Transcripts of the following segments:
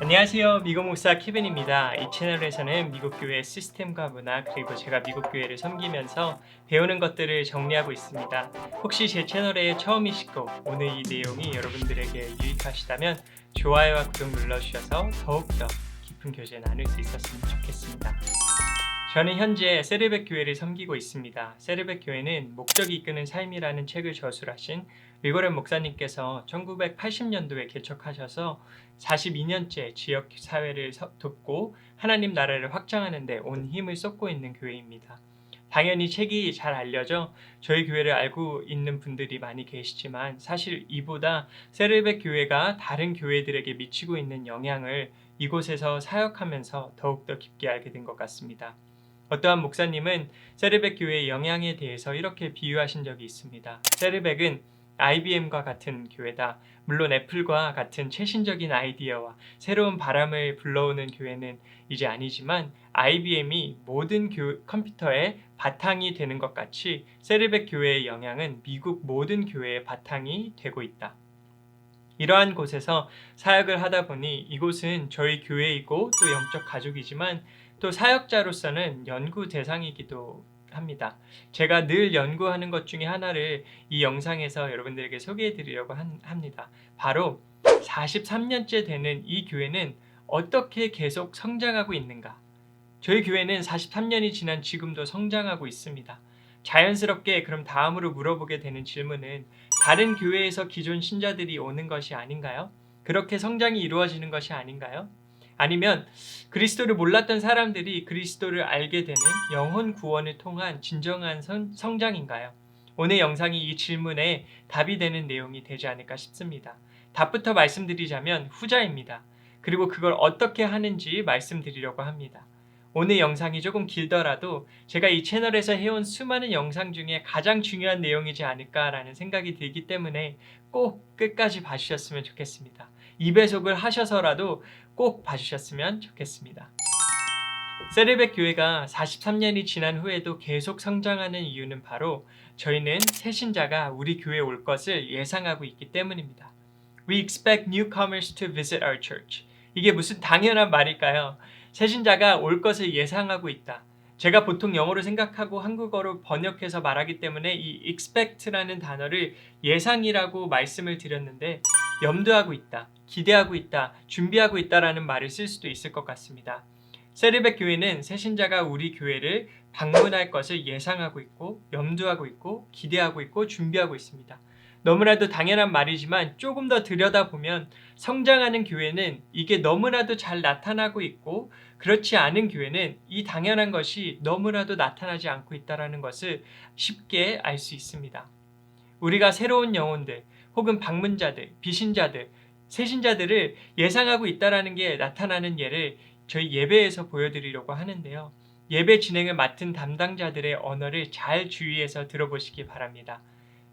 안녕하세요. 미국 목사 케빈입니다. 이 채널에서는 미국 교회 시스템과 문화 그리고 제가 미국 교회를 섬기면서 배우는 것들을 정리하고 있습니다. 혹시 제 채널에 처음이시고 오늘 이 내용이 여러분들에게 유익하시다면 좋아요와 구독 눌러주셔서 더욱더 깊은 교제 나눌 수 있었으면 좋겠습니다. 저는 현재 세르백 교회를 섬기고 있습니다. 세르백 교회는 목적이 이끄는 삶이라는 책을 저술하신 리고렌 목사님께서 1980년도에 개척하셔서 42년째 지역 사회를 서- 돕고 하나님 나라를 확장하는 데 온 힘을 쏟고 있는 교회입니다. 당연히 책이 잘 알려져 저희 교회를 알고 있는 분들이 많이 계시지만 사실 이보다 세르백 교회가 다른 교회들에게 미치고 있는 영향을 이곳에서 사역하면서 더욱더 깊게 알게 된 것 같습니다. 어떠한 목사님은 세르백 교회의 영향에 대해서 이렇게 비유하신 적이 있습니다. 세르백은 IBM과 같은 교회다. 물론 애플과 같은 최신적인 아이디어와 새로운 바람을 불러오는 교회는 이제 아니지만 IBM이 모든 교- 컴퓨터의 바탕이 되는 것 같이 세르백 교회의 영향은 미국 모든 교회의 바탕이 되고 있다. 이러한 곳에서 사역을 하다 보니 이곳은 저희 교회이고 또 영적 가족이지만 또 사역자로서는 연구 대상이기도 합니다. 제가 늘 연구하는 것 중에 하나를 이 영상에서 여러분들에게 소개해 드리려고 한- 합니다. 바로 43년째 되는 이 교회는 어떻게 계속 성장하고 있는가? 저희 교회는 43년이 지난 지금도 성장하고 있습니다. 자연스럽게 그럼 다음으로 물어보게 되는 질문은 다른 교회에서 기존 신자들이 오는 것이 아닌가요? 그렇게 성장이 이루어지는 것이 아닌가요? 아니면 그리스도를 몰랐던 사람들이 그리스도를 알게 되는 영혼 구원을 통한 진정한 성, 성장인가요? 오늘 영상이 이 질문에 답이 되는 내용이 되지 않을까 싶습니다. 답부터 말씀드리자면 후자입니다. 그리고 그걸 어떻게 하는지 말씀드리려고 합니다. 오늘 영상이 조금 길더라도 제가 이 채널에서 해온 수많은 영상 중에 가장 중요한 내용이지 않을까라는 생각이 들기 때문에 꼭 끝까지 봐주셨으면 좋겠습니다. 2배속을 하셔서라도 꼭 봐주셨으면 좋겠습니다. 세르백 교회가 43년이 지난 후에도 계속 성장하는 이유는 바로 저희는 새신자가 우리 교회에 올 것을 예상하고 있기 때문입니다. We expect newcomers to visit our church. 이게 무슨 당연한 말일까요? 새신자가 올 것을 예상하고 있다. 제가 보통 영어로 생각하고 한국어로 번역해서 말하기 때문에 이 expect라는 단어를 예상이라고 말씀을 드렸는데 염두하고 있다, 기대하고 있다, 준비하고 있다라는 말을 쓸 수도 있을 것 같습니다. 세르백 교회는 새신자가 우리 교회를 방문할 것을 예상하고 있고 염두하고 있고 기대하고 있고 준비하고 있습니다. 너무나도 당연한 말이지만 조금 더 들여다보면 성장하는 교회는 이게 너무나도 잘 나타나고 있고 그렇지 않은 교회는 이 당연한 것이 너무나도 나타나지 않고 있다라는 것을 쉽게 알 수 있습니다. 우리가 새로운 영혼들 혹은 방문자들, 비신자들, 새신자들을 예상하고 있다라는 게 나타나는 예를 저희 예배에서 보여드리려고 하는데요. 예배 진행을 맡은 담당자들의 언어를 잘 주의해서 들어보시기 바랍니다.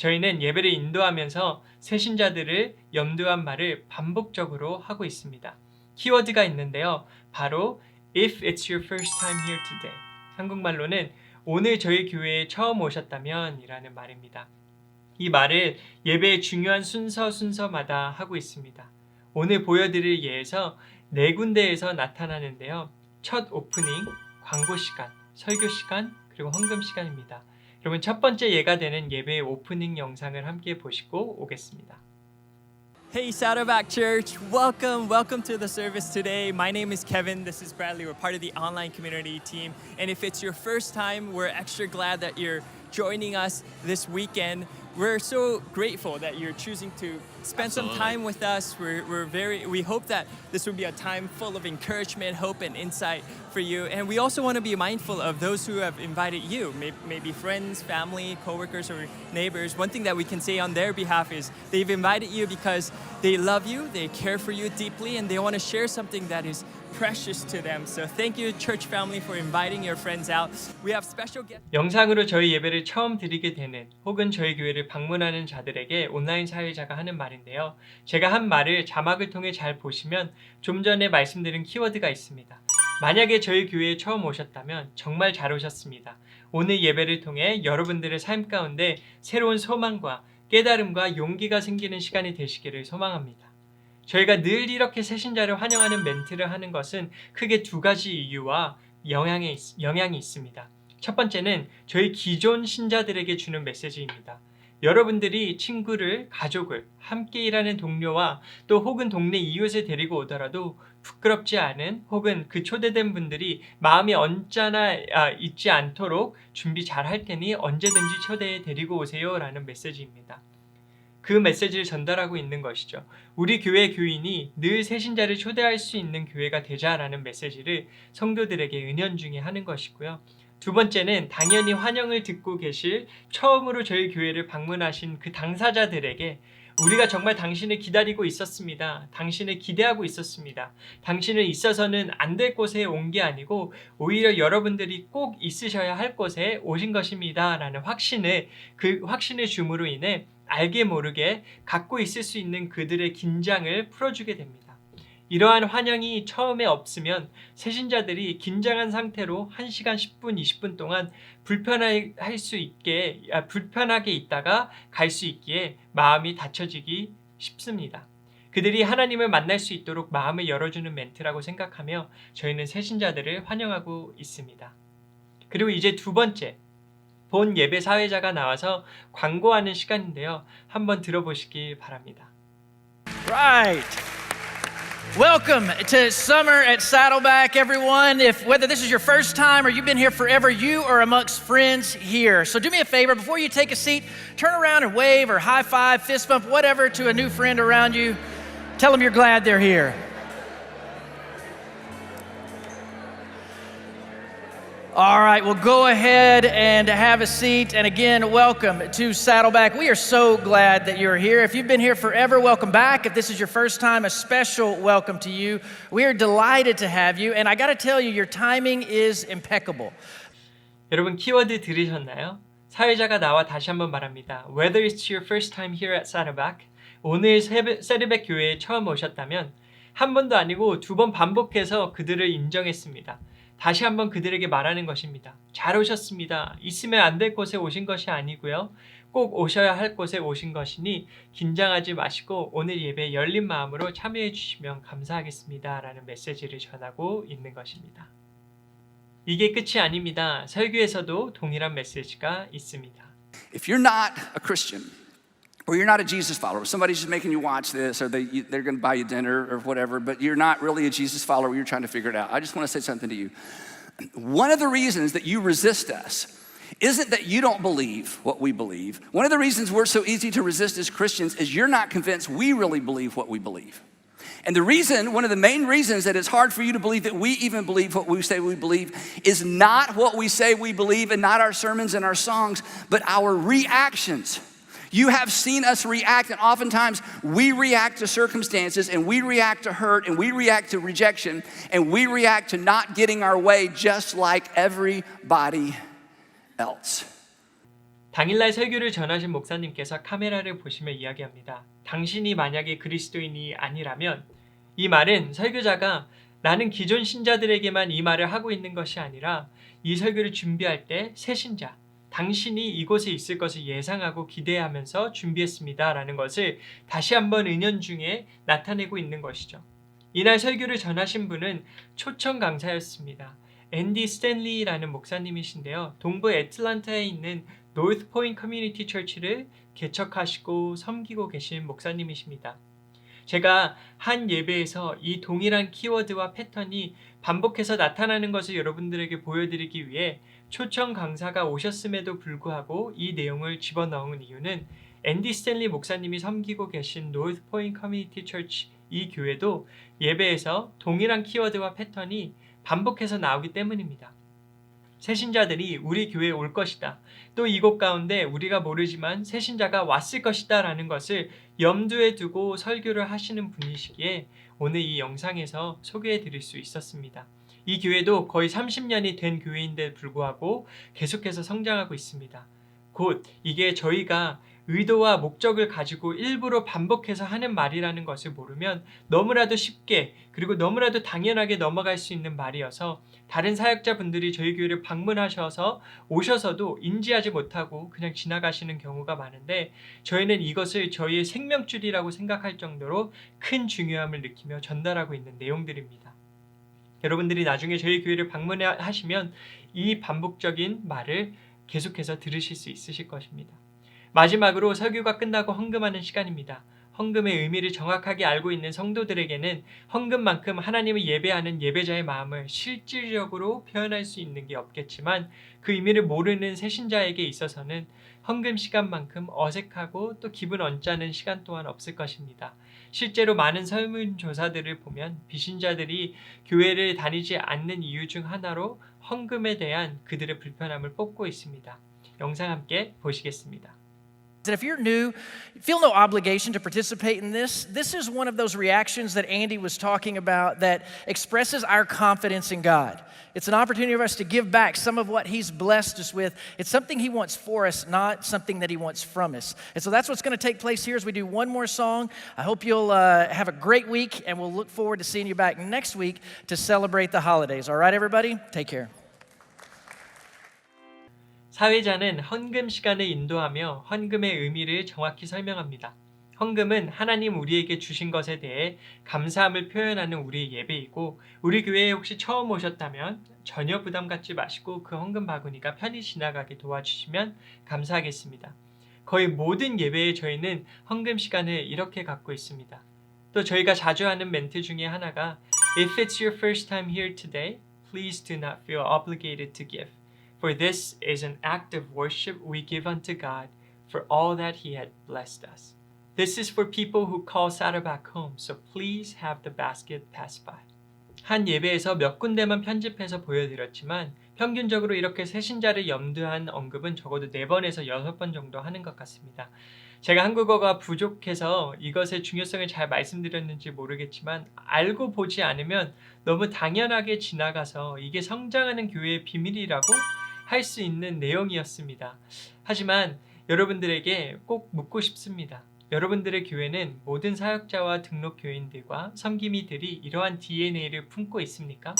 저희는 예배를 인도하면서 새신자들을 염두한 말을 반복적으로 하고 있습니다. 키워드가 있는데요. 바로 if it's your first time here today. 한국말로는 오늘 저희 교회에 처음 오셨다면 이라는 말입니다. 이 말을 예배의 중요한 순서 순서마다 하고 있습니다. 오늘 보여드릴 예에서 네 군데에서 나타나는데요. 첫 오프닝, 광고 시간, 설교 시간, 그리고 헌금 시간입니다. 여러분 첫 번째 예가 되는 예배의 오프닝 영상을 함께 보시고 오겠습니다. Hey, Saddleback Church. Welcome, welcome to the service today. My name is Kevin. This is Bradley. We're part of the online community team. And if it's your first time, we're extra glad that you're joining us this weekend. We're so grateful that you're choosing to spend some time with us. We're, we're very, we hope that this will be a time full of encouragement, hope, and insight for you. And we also want to be mindful of those who have invited you, may- maybe friends, family, coworkers, or neighbors. One thing that we can say on their behalf is they've invited you because they love you, they care for you deeply, and they want to share something that is precious to them. So thank you, church family, for inviting your friends out. We have special guests. 영상으로 저희 예배를 처음 드리게 되는 혹은 저희 교회를 방문하는 자들에게 온라인 사회자가 하는 말인데요. 제가 한 말을 자막을 통해 잘 보시면 좀 전에 말씀드린 키워드가 있습니다. 만약에 저희 교회에 처음 오셨다면 정말 잘 오셨습니다. 오늘 예배를 통해 여러분들의 삶 가운데 새로운 소망과 깨달음과 용기가 생기는 시간이 되시기를 소망합니다. 저희가 늘 이렇게 새신자를 환영하는 멘트를 하는 것은 크게 두 가지 이유와 영향이, 있- 영향이 있습니다. 첫 번째는 저희 기존 신자들에게 주는 메시지입니다. 여러분들이 친구를, 가족을, 함께 일하는 동료와 또 혹은 동네 이웃을 데리고 오더라도 부끄럽지 않은 혹은 그 초대된 분들이 마음이 언짢아 아, 있지 않도록 준비 잘 할 테니 언제든지 초대해 데리고 오세요 라는 메시지입니다. 그 메시지를 전달하고 있는 것이죠. 우리 교회 교인이 늘 새신자를 초대할 수 있는 교회가 되자라는 메시지를 성도들에게 은연중에 하는 것이고요. 두 번째는 당연히 환영을 듣고 계실 처음으로 저희 교회를 방문하신 그 당사자들에게 우리가 정말 당신을 기다리고 있었습니다. 당신을 기대하고 있었습니다. 당신은 있어서는 안 될 곳에 온 게 아니고 오히려 여러분들이 꼭 있으셔야 할 곳에 오신 것입니다. 라는 확신을 그 확신을 줌으로 인해 알게 모르게 갖고 있을 수 있는 그들의 긴장을 풀어주게 됩니다. 이러한 환영이 처음에 없으면 새신자들이 긴장한 상태로 1시간 10분, 20분 동안 불편할 수 있게, 아, 불편하게 있다가 갈 수 있기에 마음이 닫혀지기 쉽습니다. 그들이 하나님을 만날 수 있도록 마음을 열어주는 멘트라고 생각하며 저희는 새신자들을 환영하고 있습니다. 그리고 이제 두 번째, 본 예배 사회자가 나와서 광고하는 시간인데요. 한번 들어보시길 바랍니다. Right. Welcome to summer at Saddleback, everyone. If whether this is your first time or you've been here forever, you are amongst friends here. So do me a favor before you take a seat, turn around and wave or high five, fist bump, whatever to a new friend around you. Tell them you're glad they're here. All right, well, go ahead and have a seat. And again, welcome to Saddleback. We are so glad that you're here. If you've been here forever, welcome back. If this is your first time, a special welcome to you. We are delighted to have you. And I got to tell you, your timing is impeccable. 여러분 키워드 들으셨나요? 사회자가 나와 다시 한번 말합니다. Whether it's your first time here at Saddleback, 오늘 세베- 세르백 교회에 처음 오셨다면 한 번도 아니고 두 번 반복해서 그들을 인정했습니다. 다시 한번 그들에게 말하는 것입니다. 잘 오셨습니다. 있으면 안 될 곳에 오신 것이 아니고요. 꼭 오셔야 할 곳에 오신 것이니 긴장하지 마시고 오늘 예배 열린 마음으로 참여해 주시면 감사하겠습니다. 라는 메시지를 전하고 있는 것입니다. 이게 끝이 아닙니다. 설교에서도 동일한 메시지가 있습니다. If you're not a Christian, or you're not a Jesus follower, somebody's just making you watch this, or they, you, they're going to buy you dinner or whatever, but you're not really a Jesus follower, you're trying to figure it out. I just want to say something to you. One of the reasons that you resist us isn't that you don't believe what we believe. One of the reasons we're so easy to resist as Christians is you're not convinced we really believe what we believe. And the reason, one of the main reasons that it's hard for you to believe that we even believe what we say we believe is not what we say we believe and not our sermons and our songs, but our reactions. You have seen us react, and oftentimes we react to circumstances and we react to hurt and we react to rejection and we react to not getting our way just like everybody else. 당일날 설교를 전하신 목사님께서 카메라를 보시며 이야기합니다. 당신이 만약에 그리스도인이 아니라면 이 말은 설교자가 나는 기존 신자들에게만 이 말을 하고 있는 것이 아니라 이 설교를 준비할 때 새 신자, 당신이 이곳에 있을 것을 예상하고 기대하면서 준비했습니다. 라는 것을 다시 한번 은연중에 나타내고 있는 것이죠. 이날 설교를 전하신 분은 초청 강사였습니다. 앤디 스탠리라는 목사님이신데요. 동부 애틀란타에 있는 노스 포인트 커뮤니티 처치를 개척하시고 섬기고 계신 목사님이십니다. 제가 한 예배에서 이 동일한 키워드와 패턴이 반복해서 나타나는 것을 여러분들에게 보여드리기 위해 초청 강사가 오셨음에도 불구하고 이 내용을 집어넣은 이유는 앤디 스탠리 목사님이 섬기고 계신 노스 포인트 커뮤니티 처치 이 교회도 예배에서 동일한 키워드와 패턴이 반복해서 나오기 때문입니다. 새신자들이 우리 교회에 올 것이다. 또 이곳 가운데 우리가 모르지만 새신자가 왔을 것이다 라는 것을 염두에 두고 설교를 하시는 분이시기에 오늘 이 영상에서 소개해 드릴 수 있었습니다. 이 교회도 거의 30년이 된 교회인데 불구하고 계속해서 성장하고 있습니다. 곧 이게 저희가 의도와 목적을 가지고 일부러 반복해서 하는 말이라는 것을 모르면 너무나도 쉽게 그리고 너무나도 당연하게 넘어갈 수 있는 말이어서 다른 사역자분들이 저희 교회를 방문하셔서 오셔서도 인지하지 못하고 그냥 지나가시는 경우가 많은데 저희는 이것을 저희의 생명줄이라고 생각할 정도로 큰 중요함을 느끼며 전달하고 있는 내용들입니다. 여러분들이 나중에 저희 교회를 방문하시면 이 반복적인 말을 계속해서 들으실 수 있으실 것입니다. 마지막으로 설교가 끝나고 헌금하는 시간입니다. 헌금의 의미를 정확하게 알고 있는 성도들에게는 헌금만큼 하나님을 예배하는 예배자의 마음을 실질적으로 표현할 수 있는 게 없겠지만 그 의미를 모르는 새신자에게 있어서는 헌금 시간만큼 어색하고 또 기분 언짢은 시간 또한 없을 것입니다. 실제로 많은 설문조사들을 보면 비신자들이 교회를 다니지 않는 이유 중 하나로 헌금에 대한 그들의 불편함을 뽑고 있습니다. 영상 함께 보시겠습니다. That if you're new, feel no obligation to participate in this. This is one of those reactions that Andy was talking about that expresses our confidence in God. It's an opportunity for us to give back some of what He's blessed us with. It's something He wants for us, not something that He wants from us. And so that's what's going to take place here as we do one more song. I hope you'll uh, have a great week, and we'll look forward to seeing you back next week to celebrate the holidays. All right, everybody? Take care. 사회자는 헌금 시간을 인도하며 헌금의 의미를 정확히 설명합니다. 헌금은 하나님 우리에게 주신 것에 대해 감사함을 표현하는 우리의 예배이고 우리 교회에 혹시 처음 오셨다면 전혀 부담 갖지 마시고 그 헌금 바구니가 편히 지나가게 도와주시면 감사하겠습니다. 거의 모든 예배에 저희는 헌금 시간을 이렇게 갖고 있습니다. 또 저희가 자주 하는 멘트 중에 하나가 If it's your first time here today, please do not feel obligated to give. For this is an act of worship we give unto God for all that He had blessed us. This is for people who call Saddleback home, so please have the basket pass by. 한 예배에서 몇 군데만 편집해서 보여드렸지만 평균적으로 이렇게 새신자를 염두한 언급은 적어도 4번에서 6번 정도 하는 것 같습니다. 제가 한국어가 부족해서 이것의 중요성을 잘 말씀드렸는지 모르겠지만 알고 보지 않으면 너무 당연하게 지나가서 이게 성장하는 교회의 비밀이라고 할 수 있는 내용이었습니다. 하지만 여러분들에게 꼭 묻고 싶습니다. 여러분들의 교회는 모든 사역자와 등록 교인들과 섬김이들이 이러한 DNA를 품고 있습니까?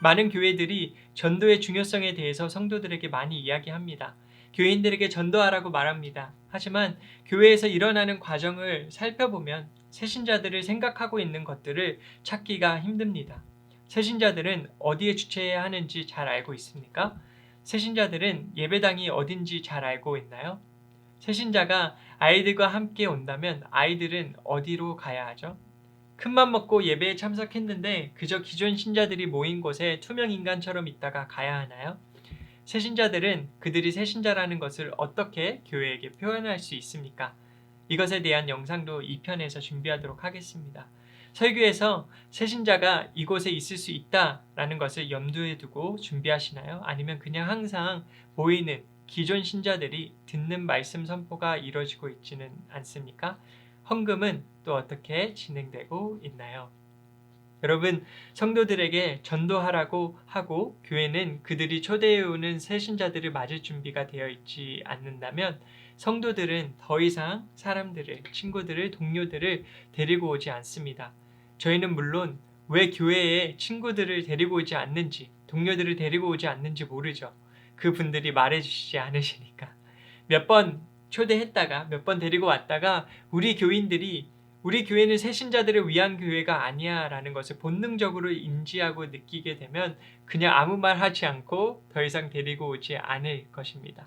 많은 교회들이 전도의 중요성에 대해서 성도들에게 많이 이야기합니다. 교인들에게 전도하라고 말합니다. 하지만 교회에서 일어나는 과정을 살펴보면 새신자들을 생각하고 있는 것들을 찾기가 힘듭니다. 새신자들은 어디에 주최해야 하는지 잘 알고 있습니까? 새신자들은 예배당이 어딘지 잘 알고 있나요? 새신자가 아이들과 함께 온다면 아이들은 어디로 가야 하죠? 큰맘 먹고 예배에 참석했는데 그저 기존 신자들이 모인 곳에 투명 인간처럼 있다가 가야 하나요? 새신자들은 그들이 새신자라는 것을 어떻게 교회에게 표현할 수 있습니까? 이것에 대한 영상도 2편에서 준비하도록 하겠습니다. 설교에서 새신자가 이곳에 있을 수 있다라는 것을 염두에 두고 준비하시나요? 아니면 그냥 항상 보이는 기존 신자들이 듣는 말씀 선포가 이루어지고 있지는 않습니까? 헌금은 또 어떻게 진행되고 있나요? 여러분, 성도들에게 전도하라고 하고 교회는 그들이 초대해 오는 새신자들을 맞을 준비가 되어 있지 않는다면 성도들은 더 이상 사람들을, 친구들을, 동료들을 데리고 오지 않습니다. 저희는 물론 왜 교회에 친구들을 데리고 오지 않는지, 동료들을 데리고 오지 않는지 모르죠. 그 분들이 말해주시지 않으시니까. 몇 번 초대했다가, 몇 번 데리고 왔다가, 우리 교인들이 우리 교회는 새신자들을 위한 교회가 아니야 라는 것을 본능적으로 인지하고 느끼게 되면 그냥 아무 말 하지 않고 더 이상 데리고 오지 않을 것입니다.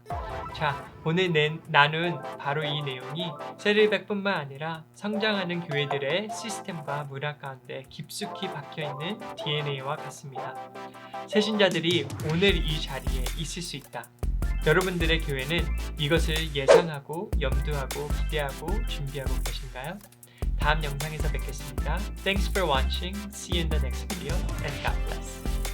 자, 오늘 내, 나눈 바로 이 내용이 세르백뿐만 아니라 성장하는 교회들의 시스템과 문화 가운데 깊숙이 박혀있는 DNA와 같습니다. 새신자들이 오늘 이 자리에 있을 수 있다. 여러분들의 교회는 이것을 예상하고 염두하고 기대하고 준비하고 계신가요? 다음 영상에서 뵙겠습니다. Thanks for watching. See you in the next video and God bless.